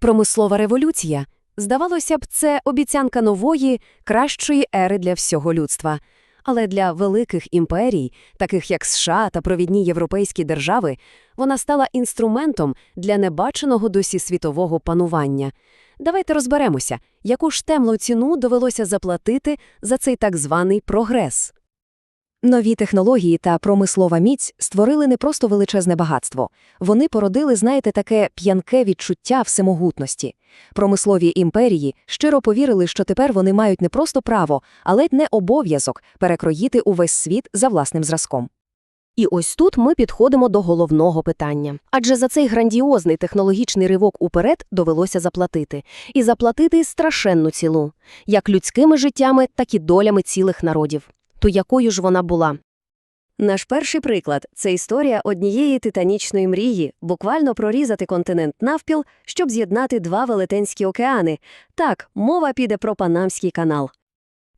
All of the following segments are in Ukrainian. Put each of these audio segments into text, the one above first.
Промислова революція. Здавалося б, це обіцянка нової, кращої ери для всього людства. Але для великих імперій, таких як США та провідні європейські держави, вона стала інструментом для небаченого досі світового панування. Давайте розберемося, яку ж темну ціну довелося заплатити за цей так званий прогрес. Нові технології та промислова міць створили не просто величезне багатство. Вони породили, знаєте, таке п'янке відчуття всемогутності. Промислові імперії щиро повірили, що тепер вони мають не просто право, але й не обов'язок перекроїти увесь світ за власним зразком. І ось тут ми підходимо до головного питання. Адже за цей грандіозний технологічний ривок уперед довелося заплатити. І заплатити страшенну ціну. Як людськими життями, так і долями цілих народів. То якою ж вона була? Наш перший приклад це історія однієї титанічної мрії буквально прорізати континент навпіл, щоб з'єднати два велетенські океани. Так, мова піде про Панамський канал.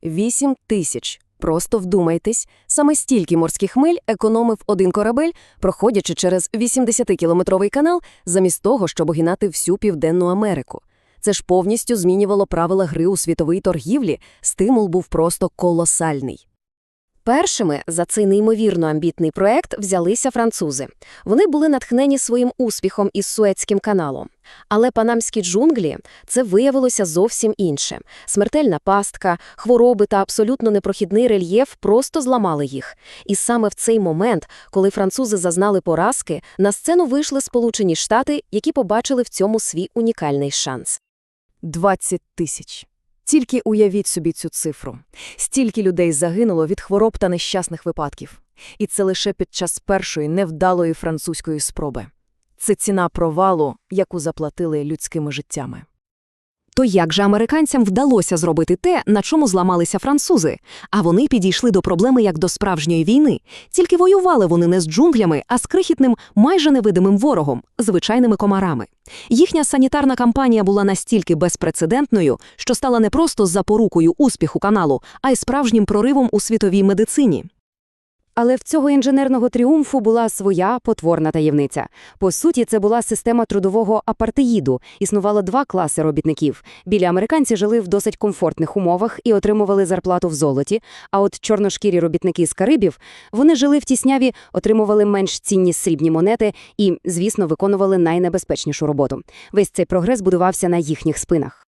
Вісім тисяч. Просто вдумайтесь, саме стільки морських миль економив один корабель, проходячи через 80-кілометровий канал, замість того, щоб огинати всю Південну Америку. Це ж повністю змінювало правила гри у світовій торгівлі, стимул був просто колосальний. Першими за цей неймовірно амбітний проект взялися французи. Вони були натхнені своїм успіхом із Суецьким каналом. Але панамські джунглі – це виявилося зовсім інше. Смертельна пастка, хвороби та абсолютно непрохідний рельєф просто зламали їх. І саме в цей момент, коли французи зазнали поразки, на сцену вийшли Сполучені Штати, які побачили в цьому свій унікальний шанс. 20 тисяч. Тільки уявіть собі цю цифру. Стільки людей загинуло від хвороб та нещасних випадків. І це лише під час першої невдалої французької спроби. Це ціна провалу, яку заплатили людськими життями. То як же американцям вдалося зробити те, на чому зламалися французи? А вони підійшли до проблеми як до справжньої війни. Тільки воювали вони не з джунглями, а з крихітним, майже невидимим ворогом звичайними комарами. Їхня санітарна кампанія була настільки безпрецедентною, що стала не просто запорукою успіху каналу, а й справжнім проривом у світовій медицині. Але в цього інженерного тріумфу була своя потворна таємниця. По суті, це була система трудового апартеїду. Існувало два класи робітників. Білі американці жили в досить комфортних умовах і отримували зарплату в золоті. А от чорношкірі робітники з Карибів вони жили в тісняві, отримували менш цінні срібні монети і, звісно, виконували найнебезпечнішу роботу. Весь цей прогрес будувався на їхніх спинах.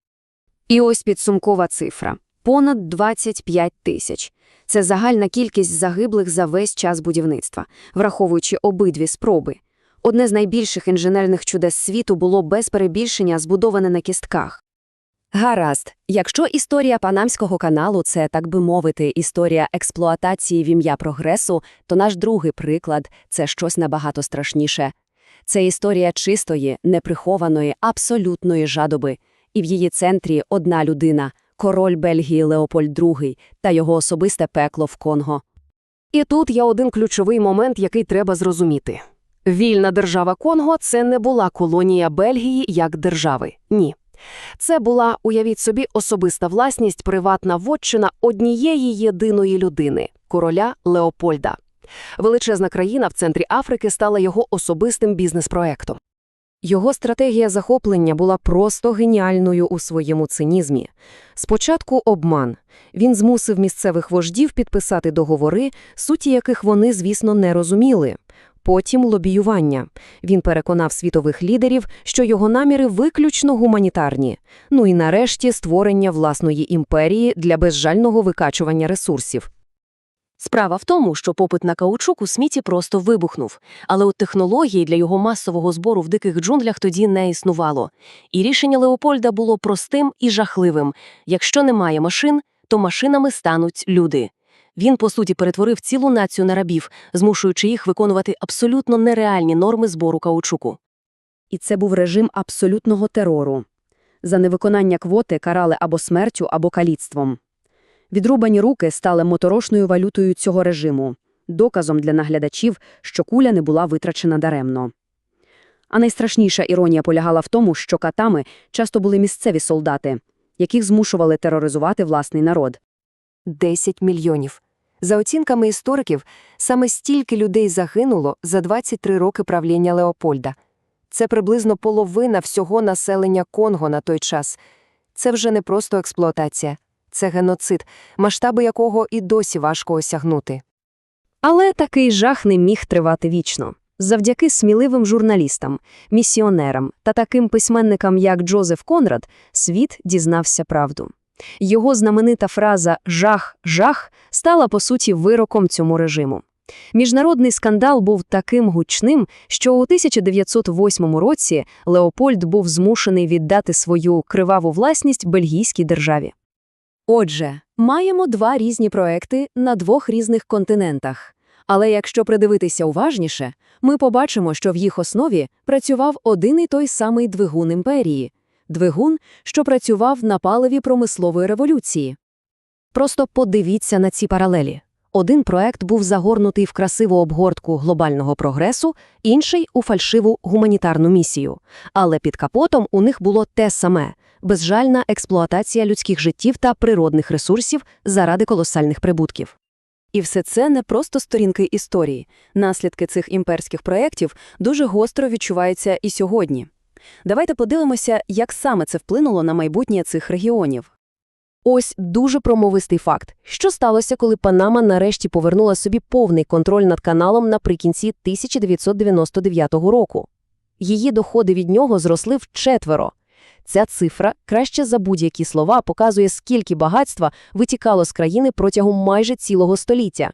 І ось підсумкова цифра понад 25 тисяч. Це загальна кількість загиблих за весь час будівництва, враховуючи обидві спроби. Одне з найбільших інженерних чудес світу було без перебільшення збудоване на кістках. Гаразд, якщо історія Панамського каналу це, так би мовити, історія експлуатації в ім'я прогресу, то наш другий приклад це щось набагато страшніше. Це історія чистої, неприхованої, абсолютної жадоби. І в її центрі одна людина – король Бельгії Леопольд II та його особисте пекло в Конго. І тут є один ключовий момент, який треба зрозуміти. Вільна держава Конго – це не була колонія Бельгії як держави. Ні. Це була, уявіть собі, особиста власність, приватна вотчина однієї єдиної людини – короля Леопольда. Величезна країна в центрі Африки стала його особистим бізнес-проектом. Його стратегія захоплення була просто геніальною у своєму цинізмі. Спочатку обман. Він змусив місцевих вождів підписати договори, суті яких вони, звісно, не розуміли. Потім лобіювання. Він переконав світових лідерів, що його наміри виключно гуманітарні. Ну і нарешті створення власної імперії для безжального викачування ресурсів. Справа в тому, що попит на каучук у сміті просто вибухнув, але от технології для його масового збору в диких джунглях тоді не існувало. І рішення Леопольда було простим і жахливим якщо немає машин, то машинами стануть люди. Він, по суті, перетворив цілу націю на рабів, змушуючи їх виконувати абсолютно нереальні норми збору каучуку. І це був режим абсолютного терору. За невиконання квоти карали або смертю, або каліцтвом. Відрубані руки стали моторошною валютою цього режиму, доказом для наглядачів, що куля не була витрачена даремно. А найстрашніша іронія полягала в тому, що катами часто були місцеві солдати, яких змушували тероризувати власний народ. 10 мільйонів. За оцінками істориків, саме стільки людей загинуло за 23 роки правління Леопольда. Це приблизно половина всього населення Конго на той час. Це вже не просто експлуатація, це геноцид, масштаби якого і досі важко осягнути. Але такий жах не міг тривати вічно. Завдяки сміливим журналістам, місіонерам та таким письменникам, як Джозеф Конрад, світ дізнався правду. Його знаменита фраза «жах, жах» стала, по суті, вироком цьому режиму. Міжнародний скандал був таким гучним, що у 1908 році Леопольд був змушений віддати свою криваву власність бельгійській державі. Отже, маємо два різні проекти на двох різних континентах. Але якщо придивитися уважніше, ми побачимо, що в їх основі працював один і той самий двигун імперії – двигун, що працював на паливі промислової революції. Просто подивіться на ці паралелі. Один проект був загорнутий в красиву обгортку глобального прогресу, інший – у фальшиву гуманітарну місію. Але під капотом у них було те саме – безжальна експлуатація людських життів та природних ресурсів заради колосальних прибутків. І все це не просто сторінки історії. Наслідки цих імперських проєктів дуже гостро відчуваються і сьогодні. Давайте подивимося, як саме це вплинуло на майбутнє цих регіонів. Ось дуже промовистий факт. Що сталося, коли Панама нарешті повернула собі повний контроль над каналом наприкінці 1999 року? Її доходи від нього зросли вчетверо. Ця цифра, краще за будь-які слова, показує, скільки багатства витікало з країни протягом майже цілого століття.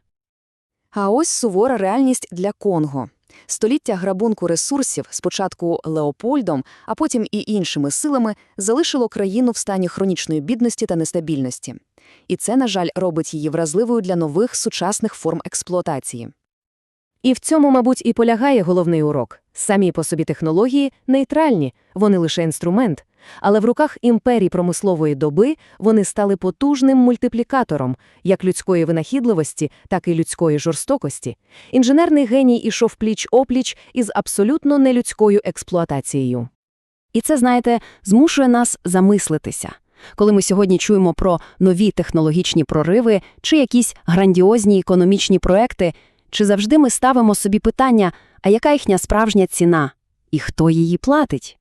А ось сувора реальність для Конго. Століття грабунку ресурсів, спочатку Леопольдом, а потім і іншими силами, залишило країну в стані хронічної бідності та нестабільності. І це, на жаль, робить її вразливою для нових сучасних форм експлуатації. І в цьому, мабуть, і полягає головний урок. Самі по собі технології нейтральні, вони лише інструмент. Але в руках імперій промислової доби вони стали потужним мультиплікатором як людської винахідливості, так і людської жорстокості. Інженерний геній ішов пліч-опліч із абсолютно нелюдською експлуатацією. І це, знаєте, змушує нас замислитися. Коли ми сьогодні чуємо про нові технологічні прориви чи якісь грандіозні економічні проекти, чи завжди ми ставимо собі питання, а яка їхня справжня ціна? І хто її платить?